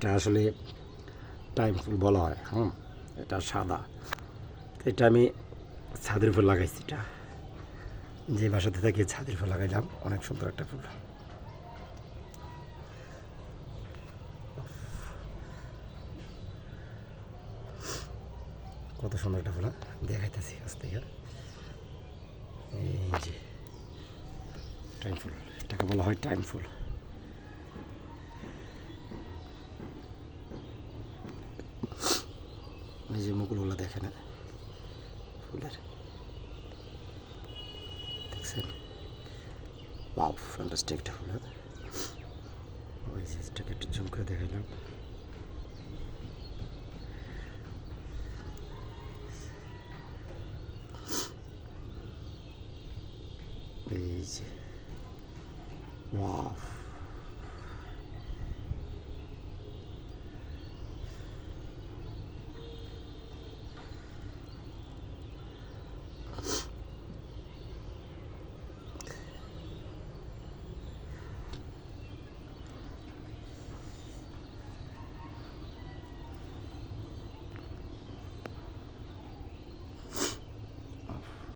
এটা আসলে টাইম ফুল বলা হয়, হুম? এটা সাদা। এটা আমি ছাদের উপর লাগাইছি এটা। যে বাসাতে থাকি ছাদের উপর লাগাইলাম, অনেক সুন্দর একটা ফুল। কত সুন্দর একটা ফুল হ্যাঁ? দেখাইতেছি আস্তে। এই যে, টাইম ফুল, এটাকে বলা হয় টাইম ফুল। এই যে দেখে না ফুলের। দেখছেন? বাউ ফ্যান্টাস্টিক একটা ফুল হ্যাঁ? ওই এটাকে একটু জুম করে দেখাইলাম এই যে। ওয়াও